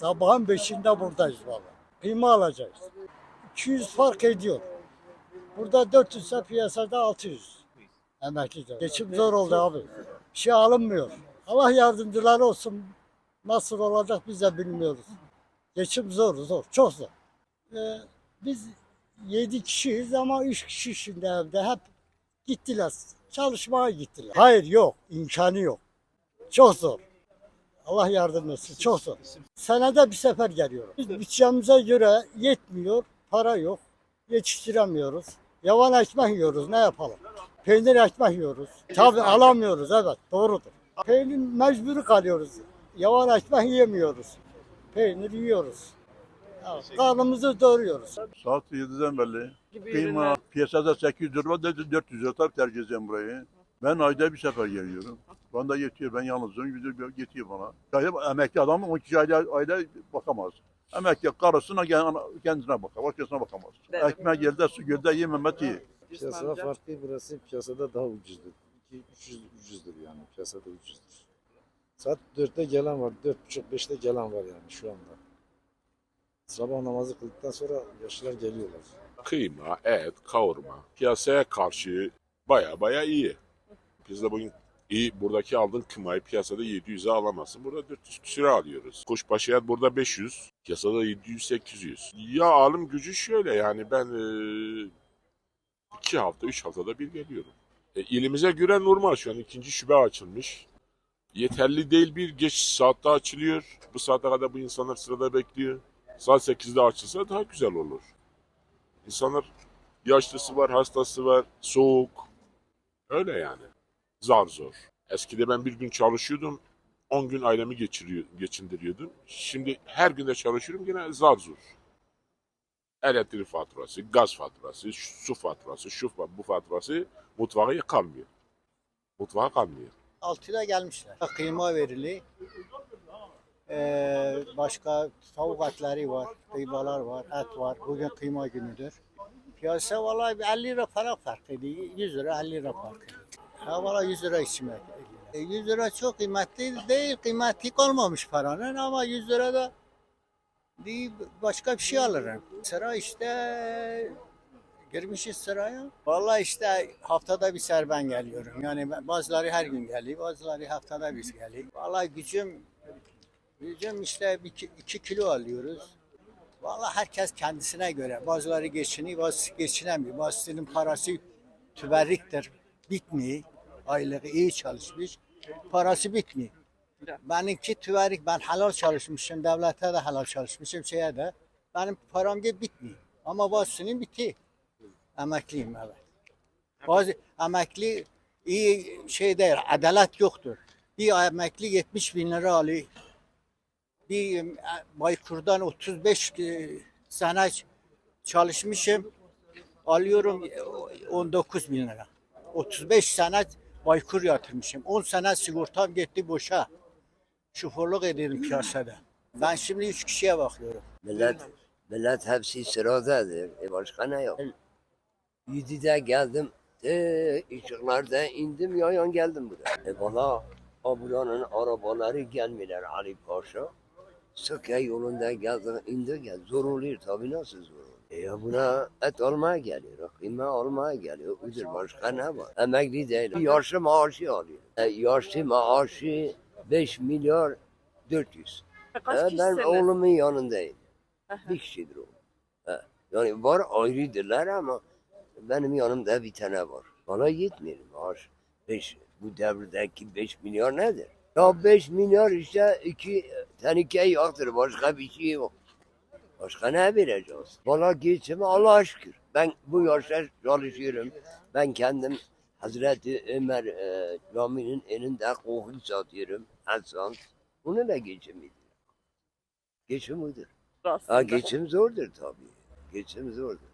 Sabahın beşinde buradayız valla. Kıyma alacağız. 200 fark ediyor. Burada 400 ise piyasada 600. Emekli de. Geçim zor oldu abi. Bir şey alınmıyor. Allah yardımcıları olsun. Nasıl olacak biz de bilmiyoruz. Geçim zor, zor, çok zor. Ee, biz 7 kişiyiz ama 3 kişi şimdi evde hep gittiler. Çalışmaya gittiler. Hayır yok, imkanı yok. Çok zor. Allah yardım etsin, çok zor. Senede bir sefer geliyorum. Biz bütçemize göre yetmiyor, para yok. Yetiştiremiyoruz. Yavan ekmek yiyoruz, ne yapalım? Peynir ekmek yiyoruz. Tabii alamıyoruz, evet, doğrudur. Peynir mecburi kalıyoruz. Yavan ekmek yiyemiyoruz. Peynir yiyoruz. Evet, karnımızı doyuruyoruz. Saat 7'den belli. Kıyma piyasada 800 lira, var, dedi 400 lira tabii tercih edeceğim burayı. Ben ayda bir sefer geliyorum. Bana yetiyor, ben yalnızım, yüzü yetiyor bana. Yani emekli adam 12 ayda, ayda bakamaz. Emekli karısına gel- kendine bakar, başkasına bakamaz. Ekmek yerde, su gölde yememek iyi. Piyasada farklı burası piyasada daha ucuzdur. 2 300 ucuzdur yani piyasada ucuzdur. Saat 4'te gelen var, 4.30-5'te gelen var yani şu anda. Sabah namazı kıldıktan sonra yaşlılar geliyorlar. kıyma, et, kavurma piyasaya karşı baya baya iyi. Biz de bugün iyi buradaki aldığın kıymayı piyasada 700'e alamazsın. Burada 400 küsüre alıyoruz. Kuşbaşı et burada 500, piyasada 700-800. Ya alım gücü şöyle yani ben e, iki hafta, üç haftada bir geliyorum. E, ilimize göre normal şu an ikinci şube açılmış. Yeterli değil bir geç saatte açılıyor. Bu saate kadar bu insanlar sırada bekliyor. Saat 8'de açılsa daha güzel olur. İnsanlar yaşlısı var, hastası var, soğuk. Öyle yani. Zar zor. Eskide ben bir gün çalışıyordum. 10 gün ailemi geçiriyor, geçindiriyordum. Şimdi her günde çalışıyorum yine zar zor. Elektrik faturası, gaz faturası, su faturası, şu bu faturası mutfağa kalmıyor. Mutfağa kalmıyor. Altıda gelmişler. Kıyma verili. Ee, başka tavuk etleri var, kıymalar var, et var. Bugün kıyma günüdür. Piyasa vallahi bir 50 lira para fark ediyor. 100 lira 50 lira fark ediyor. Ha valla 100 lira içime. E, 100 lira çok kıymetli değil, kıymetli olmamış paranın ama 100 lira da değil, başka bir şey alırım. Sıra işte girmişiz sıraya. Vallahi işte haftada bir ser ben geliyorum. Yani bazıları her gün geliyor, bazıları haftada bir geliyor. Vallahi gücüm gücüm işte 2 kilo alıyoruz. Vallahi herkes kendisine göre. Bazıları geçiniyor, bazısı geçinemiyor. Bazısının parası tüberriktir, bitmiyor. Aylığı iyi çalışmış, parası bitmiyor. Benimki tüverik, ben helal çalışmışım, devlete de helal çalışmışım, şeye de. Benim param gibi bitmiyor. Ama bazısının bitiyor. Emekliyim evet. Bazı emekli iyi şey değil, adalet yoktur. Bir emekli 70 bin lira alıyor. Bir e, Baykur'dan 35 e, sene çalışmışım. Alıyorum e, 19 bin lira. 35 sene Baykur yatırmışım. 10 sene sigortam gitti boşa. Şoförlük ediyorum piyasada. Ben şimdi 3 kişiye bakıyorum. Millet, millet hepsi sıradadır. E başka ne yok? Yedide geldim. E, ışıklarda indim yayan geldim buraya. E bana buranın arabaları gelmiyorlar Ali Paşa. Söke yolunda geldim indi gel. Zor oluyor tabii nasıl zor ya buna et almaya geliyor. Kıyma almaya geliyor. Udur başka ne var? Emekli değil. Yaşlı maaşı alıyor. E, yaşlı maaşı 5 milyar 400. Kaç He, ben oğlumun yanındayım. Aha. Bir kişidir o. He. Yani var ayrıdırlar ama benim yanımda bir tane var. Bana yetmiyor maaş. Beş, bu devirdeki 5 milyar nedir? Ya 5 milyar işte iki tenike yaktır. Başka bir şey yok. Başka ne vereceğiz? Bana geçimi Allah'a şükür. Ben bu yaşta çalışıyorum. Ben kendim Hazreti Ömer e, Camii'nin elinde koku satıyorum. Esans. Bununla geçimidir. Geçim budur. Ha geçim zordur tabii. Geçim zordur.